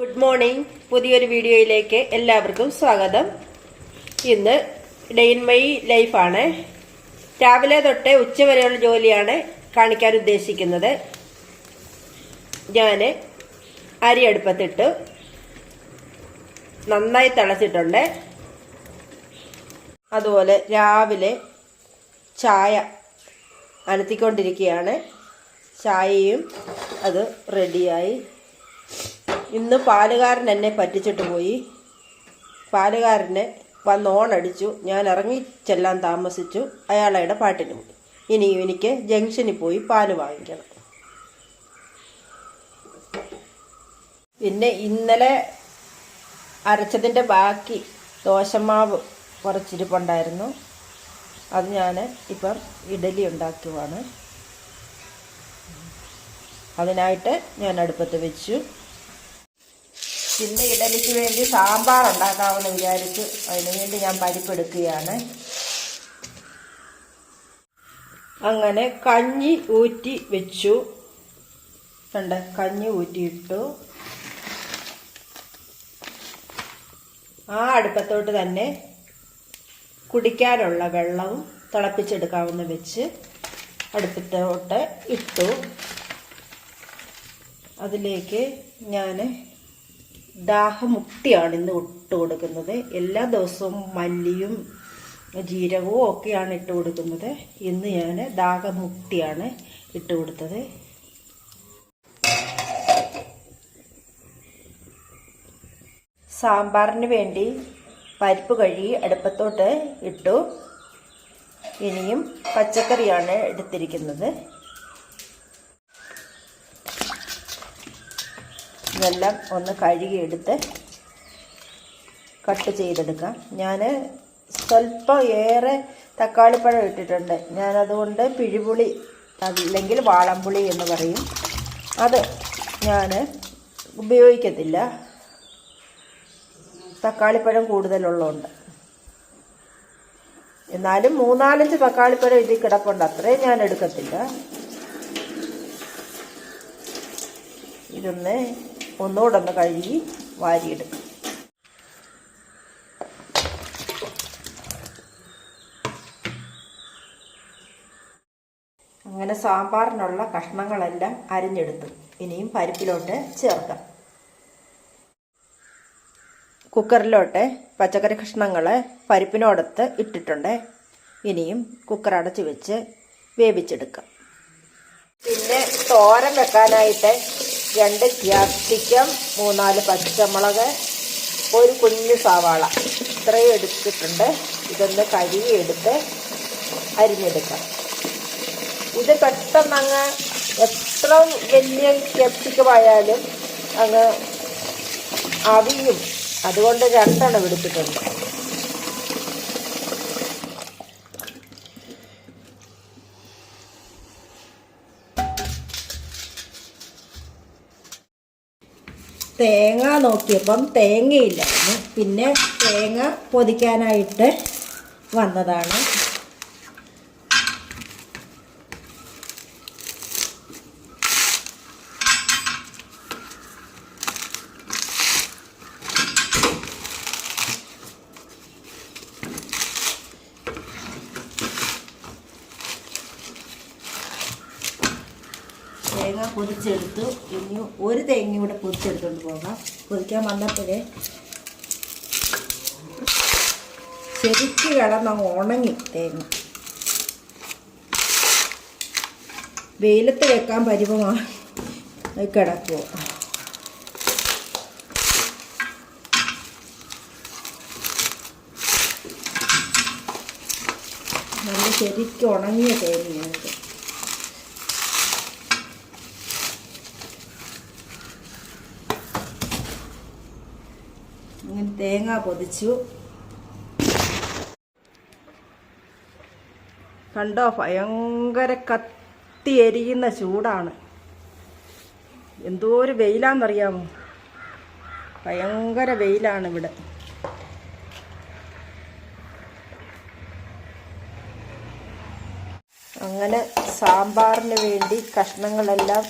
Good morning പുതിയൊരു വീഡിയോയിലേക്ക് എല്ലാവർക്കും സ്വാഗതം. ഇന്ന് ഡെയിൻ മൈ ലൈഫാണ് രാവിലെ തൊട്ട് ഉച്ചവരെയുള്ള ജോലിയാണ് കാണിക്കാൻ ഉദ്ദേശിക്കുന്നത്. ഞാൻ അരി അടുപ്പത്തിട്ട്. നന്നായി തിളച്ചിട്ടുണ്ട്. അതുപോലെ രാവിലെ ചായ അനത്തിക്കൊണ്ടിരിക്കുകയാണ്. ചായയും അത് റെഡിയായി ഇന്ന് പാലുകാരൻ എന്നെ പറ്റിച്ചിട്ട് പോയി. പാലുകാരനെ വന്ന് ഓണടിച്ചു. ഞാൻ ഇറങ്ങി ചെല്ലാൻ താമസിച്ചു. അയാളുടെ പാട്ടിന് പോയി. ഇനിയും എനിക്ക് ജംഗ്ഷനിൽ പോയി പാൽ വാങ്ങിക്കണം. പിന്നെ ഇന്നലെ അരച്ചതിന്റെ ബാക്കി ദോശമാവ് കുറച്ചിരിപ്പുണ്ടായിരുന്നു. അത് ഞാൻ ഇപ്പം ഇഡലി ഉണ്ടാക്കുവാണ്. അതിനായിട്ട് ഞാൻ അടുപ്പത്ത് വെച്ചു. പിന്നെ ഇഡലിക്ക് വേണ്ടി സാമ്പാർ ഉണ്ടാക്കാമെന്ന് വിചാരിച്ച് അതിനു വേണ്ടി ഞാൻ പരിപ്പെടുക്കുകയാണ്. അങ്ങനെ കഞ്ഞി ഊറ്റി വെച്ചു. കണ്ട്? കഞ്ഞി ഊറ്റിയിട്ടു. ആ അടുപ്പത്തോട്ട് തന്നെ കുടിക്കാനുള്ള വെള്ളവും തിളപ്പിച്ചെടുക്കാവുന്ന വെച്ച് അടുപ്പത്തോട്ട് ഇട്ടു. അതിലേക്ക് ഞാൻ ദാഹമുക്തിയാണ് ഇന്ന് ഇട്ട് കൊടുക്കുന്നത് എല്ലാ ദിവസവും മല്ലിയും ജീരകവും ഒക്കെയാണ് ഇട്ട് കൊടുക്കുന്നത് ഇന്ന് ഞാൻ ദാഹമുക്തിയാണ് ഇട്ട് കൊടുത്തത് സാമ്പാറിന് വേണ്ടി പരിപ്പ് കഴുകി അടുപ്പത്തോട്ട് ഇട്ടു. ഇനിയും പച്ചക്കറിയാണ് എടുത്തിരിക്കുന്നത്. ഇതെല്ലാം ഒന്ന് കഴുകിയെടുത്ത് കട്ട് ചെയ്തെടുക്കാം. ഞാൻ സ്വല്പം ഏറെ തക്കാളിപ്പഴം ഇട്ടിട്ടുണ്ട്. ഞാനതുകൊണ്ട് പിഴിപുളി അല്ലെങ്കിൽ വാളംപുളി എന്ന് പറയും. അത് ഞാൻ ഉപയോഗിക്കത്തില്ല. തക്കാളിപ്പഴം കൂടുതലുള്ളതുകൊണ്ട്. എന്നാലും മൂന്നാലഞ്ച് തക്കാളിപ്പഴം ഇതിൽ കിടപ്പുണ്ട്. അത്രയും ഞാൻ എടുക്കത്തില്ല. ഇതൊന്ന് ഒന്നുകൂടെ ഒന്ന് കഴുകി വാരിയിടും. അങ്ങനെ സാമ്പാറിനുള്ള കഷ്ണങ്ങളെല്ലാം അരിഞ്ഞെടുത്തു. ഇനിയും പരിപ്പിലോട്ട് ചേർക്കാം. കുക്കറിലോട്ട് പച്ചക്കറി കഷ്ണങ്ങൾ പരിപ്പിനോടത്ത് ഇട്ടിട്ടുണ്ട്. ഇനിയും കുക്കർ അടച്ചു വെച്ച് വേവിച്ചെടുക്കാം. പിന്നെ തോരൻ വെക്കാനായിട്ട് രണ്ട് ക്യാപ്സിക്കം മൂന്നാൽ പച്ചമുളക് ഒരു കുഞ്ഞു സവാള. ഇത്രയും എടുത്തിട്ടുണ്ട്. ഇതൊന്ന് കഴുകിയെടുത്ത് അരിഞ്ഞെടുക്കാം. ഇത് പെട്ടെന്ന് അങ്ങ് എത്ര വലിയ ക്യാപ്സിക്കമായാലും അങ്ങ് അവിയും. അതുകൊണ്ട് രണ്ടെണ്ണം എടുത്തിട്ടുണ്ട്. തേങ്ങ നോക്കിയപ്പം തേങ്ങയില്ലായിരുന്നു. പിന്നെ തേങ്ങ പൊതിക്കാനായിട്ട് വന്നതാണ് തേങ്ങ പൊതിച്ചെടുത്തു. ഇനി ഒരു തേങ്ങ കൂടെ പൊതിച്ചെടുത്തോണ്ട് പോകാം. പൊതിക്കാൻ വന്നപ്പോഴേ ശരിക്ക് കിടന്നങ്ങ് ഉണങ്ങി തേങ്ങ. വെയിലത്ത് വെക്കാൻ പരിവമായി കിടക്കുമോ നല്ല ശരിക്കും ഉണങ്ങിയ തേങ്ങയാണിത് ഇങ്ങനെ തേങ്ങ പൊതിച്ചു. കണ്ടോ ഭയങ്കര കത്തി എരിയുന്ന ചൂടാണ്. എന്തോ ഒരു വെയിലാണെന്നറിയാമോ ഭയങ്കര വെയിലാണ് ഇവിടെ. അങ്ങനെ സാമ്പാറിന് വേണ്ടി കഷ്ണങ്ങളെല്ലാം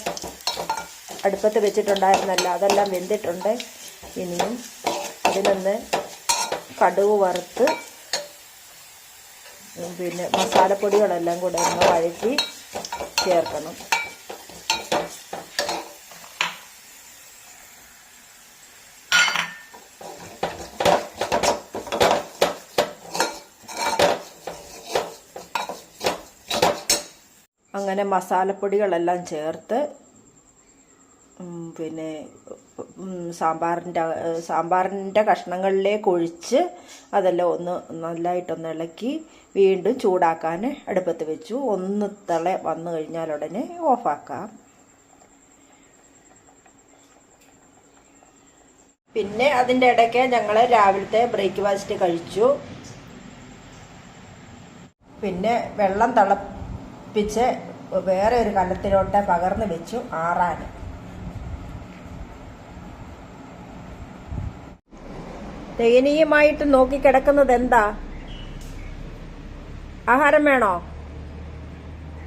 അടുപ്പത്ത് വെച്ചിട്ടുണ്ടായിരുന്നല്ലോ അതെല്ലാം വെന്തിട്ടുണ്ട്. ഇനിയും ഇതിനൊന്ന് കടുക് വറുത്ത് പിന്നെ മസാലപ്പൊടികളെല്ലാം കൂടെ ഒന്ന് വഴറ്റി ചേർക്കണം. അങ്ങനെ മസാലപ്പൊടികളെല്ലാം ചേർത്ത് പിന്നെ സാമ്പാറിന്റെ സാമ്പാറിന്റെ കഷ്ണങ്ങളിലേക്ക് ഒഴിച്ച് അതെല്ലാം ഒന്ന് നല്ലതായിട്ടൊന്ന് ഇളക്കി വീണ്ടും ചൂടാക്കാൻ അടുപ്പത്ത് വെച്ചു. ഒന്ന് തള വന്നു കഴിഞ്ഞാൽ ഉടനെ ഓഫാക്കാം. പിന്നെ അതിന്റെ ഇടയ്ക്ക് ഞങ്ങൾ രാവിലത്തെ ബ്രേക്ക്ഫാസ്റ്റ് കഴിച്ചു. പിന്നെ വെള്ളം തിളപ്പിച്ച് വേറെ ഒരു കലത്തിലോട്ട് പകർന്നു വെച്ചു ആറാൻ. ദയനീയമായിട്ട് നോക്കിക്കിടക്കുന്നത് എന്താ? ആഹാരം വേണോ?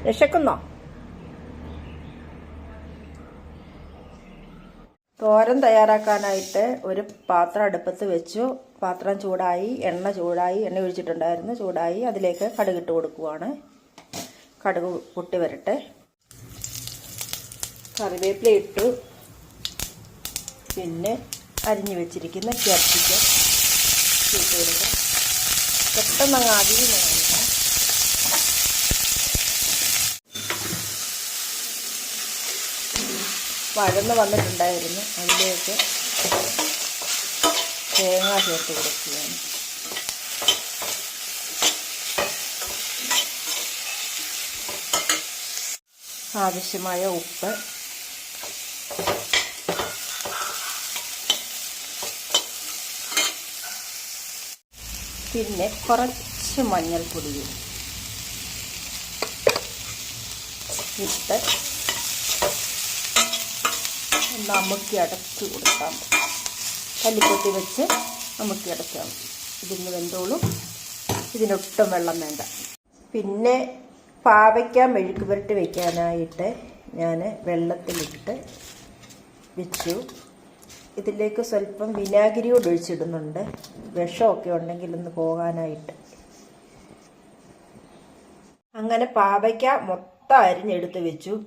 രക്ഷക്കുന്നോ? തോരൻ തയ്യാറാക്കാനായിട്ട് ഒരു പാത്രം അടുപ്പത്ത് വെച്ചു. പാത്രം ചൂടായി എണ്ണ ചൂടായി എണ്ണ ഒഴിച്ചിട്ടുണ്ടായിരുന്നു. ചൂടായി അതിലേക്ക് കടുക് ഇട്ട് കൊടുക്കുവാണ്. കടുക് പൊട്ടി വരട്ടെ. കറിവേപ്പില ഇട്ടു. പിന്നെ അരിഞ്ഞു വെച്ചിരിക്കുന്ന ക്യാപ്സിക്കം. ഇട്ട് കൊടുക്കാം പെട്ടെന്ന് അങ്ങ് കാണിക്കാം വഴന്ന് വന്നിട്ടുണ്ടായിരുന്നു അതിലേക്ക് തേങ്ങ ചേർത്ത് കൊടുക്കുകയാണ്. ആവശ്യമായ ഉപ്പ് പിന്നെ കുറച്ച് മഞ്ഞൾപ്പൊടിയും ഇട്ട് ഒന്ന് അമ്മക്കി അടച്ചു കൊടുക്കാം. കല്ലിപ്പൊട്ടി വെച്ച് നമുക്ക് മതി ഇതിന് വെന്തോളും. ഇതിനൊട്ടും വെള്ളം വേണ്ട. പിന്നെ പാവയ്ക്ക മെഴുക്ക് പുരട്ടി വയ്ക്കാനായിട്ട് ഞാൻ വെള്ളത്തിലിട്ട് വെച്ചു. ഇതിലേക്ക് സ്വല്പം വിനാഗിരി കൂടെ ഒഴിച്ചിടുന്നുണ്ട്. വിഷമൊക്കെ ഉണ്ടെങ്കിൽ ഒന്ന് പോകാനായിട്ട്. അങ്ങനെ പാവയ്ക്ക മൊത്തം അരിഞ്ഞെടുത്ത് വെച്ചു.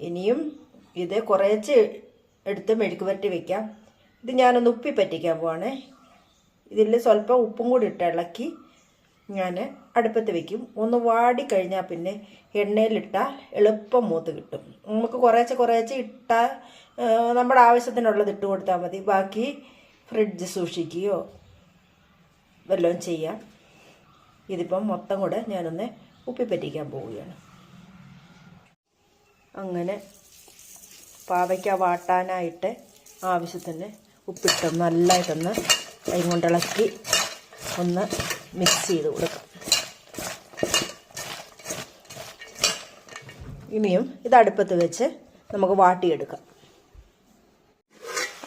ഇനിയും ഇത് കുറേച്ച് എടുത്ത് മെഴുക്ക് പറ്റി വെക്കാം. ഇത് ഞാനൊന്ന് ഉപ്പി പറ്റിക്കാൻ പോവാണേ. ഇതിൽ സ്വല്പം ഉപ്പും കൂടി ഇട്ട് ഇളക്കി ഞാൻ അടുപ്പത്ത് വെക്കും. ഒന്ന് വാടി കഴിഞ്ഞാൽ പിന്നെ എണ്ണയിലിട്ടാൽ എളുപ്പം മൂത്ത് കിട്ടും. നമുക്ക് കുറേശ്ശെ കുറേശ്ശെ ഇട്ടാൽ നമ്മുടെ ആവശ്യത്തിനുള്ളത് ഇട്ട് കൊടുത്താൽ മതി. ബാക്കി ഫ്രിഡ്ജ് സൂക്ഷിക്കുകയോ വല്ലതും ചെയ്യാം. ഇതിപ്പം മൊത്തം കൂടെ ഞാനൊന്ന് ഉപ്പിപ്പറ്റിക്കാൻ പോവുകയാണ്. അങ്ങനെ പാവയ്ക്ക വാട്ടാനായിട്ട് ആവശ്യത്തിന് ഉപ്പിട്ട് നല്ലതായിട്ടൊന്ന് കൈ കൊണ്ടിളക്കി ഒന്ന് മിക്സ് ചെയ്ത് കൊടുക്കാം. ഇനിയും ഇത് അടുപ്പത്ത് വെച്ച് നമുക്ക് വാട്ടിയെടുക്കാം.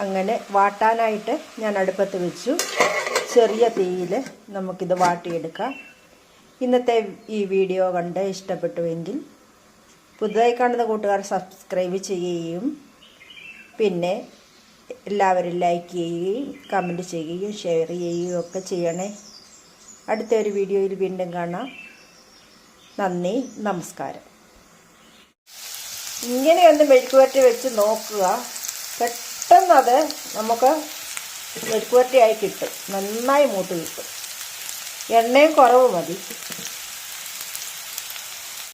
അങ്ങനെ വാട്ടാനായിട്ട് ഞാൻ അടുപ്പത്ത് വെച്ചു. ചെറിയ തീയിൽ നമുക്കിത് വാട്ടിയെടുക്കാം. ഇന്നത്തെ ഈ വീഡിയോ കണ്ട് ഇഷ്ടപ്പെട്ടുവെങ്കിൽ പുതുതായി കാണുന്ന കൂട്ടുകാർ സബ്സ്ക്രൈബ് ചെയ്യുകയും പിന്നെ എല്ലാവരും ലൈക്ക് ചെയ്യുകയും കമന്റ് ചെയ്യുകയും ഷെയർ ചെയ്യുകയും ഒക്കെ ചെയ്യണേ. അടുത്ത ഒരു വീഡിയോയിൽ വീണ്ടും കാണാം. നന്ദി നമസ്കാരം. ഇങ്ങനെ ഒന്ന് മെഴുക്കുവരട്ടി വെച്ച് നോക്കുക. പെട്ടെന്നത് നമുക്ക് മെഴുക്കുവരട്ടിയായി കിട്ടും. നന്നായി മൂത്ത് കിട്ടും. എണ്ണയും കുറവ് മതി.